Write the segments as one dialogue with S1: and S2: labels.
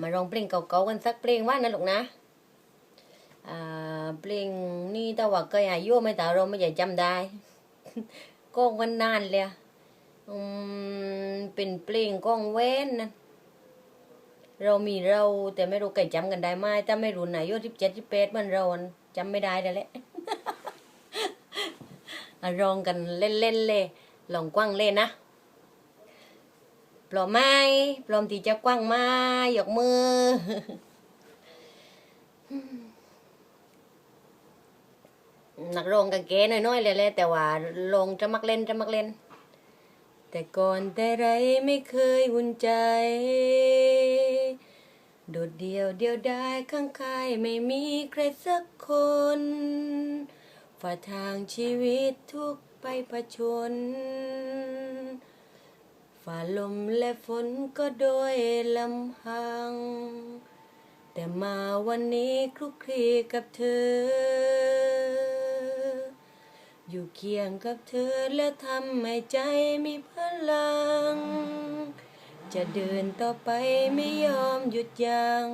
S1: มาร้องเพลงเก่าๆกันสักเพลงว่านะลูกนะเพลงนี่ต่ว่าเคยอายุไม่แต่เราไม่ใหญ่จำได้ ก็วันนานเลยอืมเป็นเพลงก้องเว้นนะเรามีเราแต่ไม่รู้ใครจำกันได้ไหมถ้าไม่รู้ไหนอายุสิบเจ็ดสิบแปดมันเราจำไม่ได้แล้วแหละอะร้องกันเล่นๆเลยลองกว้างเล่นนะ ปลอมไหม้ปลอมที่จะกว้างไม้ยกมือนักรองกันเก๋น้อยๆเลยแหละแต่ว่าลงจะมักเล่นจะมักเล่น แต่ก่อนแต่ไรไม่เคยอุ่นใจ โดดเดียวเดียวได้ข้างกายไม่มีใครสักคนฝ่าทางชีวิตทุกไปผชน ฝ่าลมและฝนก็โดยลำพัง แต่มาวันนี้คลุกคลีกับเธอ อยู่เคียงกับเธอและทำให้ใจมีพลัง จะเดินต่อไปไม่ยอมหยุดยัง้ง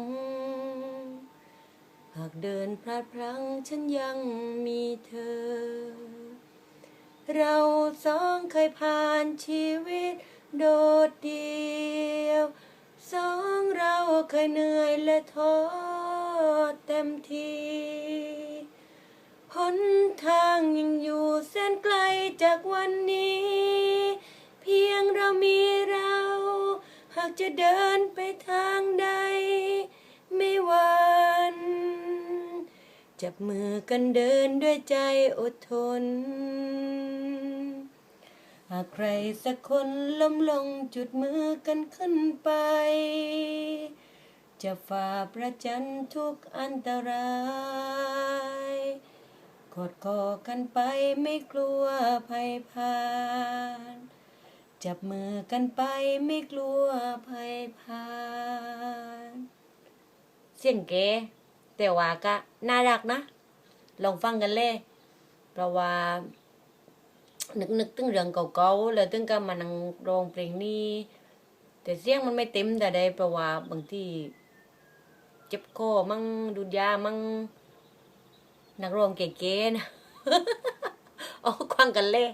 S1: หากเดินพลาดพลั้งฉันยังมีเธอเราสองเคยผ่านชีวิต โดดเดียว สองเราเคยเหนื่อยและท้อเต็มทีหนทางยังอยู่แสนไกลจากวันนี้ เพียงเรามีเรา หากจะเดินไปทางใด ไม่หวันจับมือกันเดินด้วยใจอดทน หากใครสักคนล้มลงจุดมือกันขึ้นไป จะฝ่าประจันทุกอันตรายกอดคอกันไปไม่กลัวภัยพานจับมือกันไปไม่กลัวภัยพานเสียงเก๋แต่ว่าก็น่ารักนะ ลองฟังกันเลย เพราะว่า นึกนึกตึงเรื่องเก่าๆแล้วตึงก็มานั่งร้องเพลงนี้แต่เสียงมันไม่เต็มแต่ใดเพราะว่าบางทีเจ็บคอมั่งดูดยามั่งนักร้องเก๋ๆนะโอ้ควังกันเลย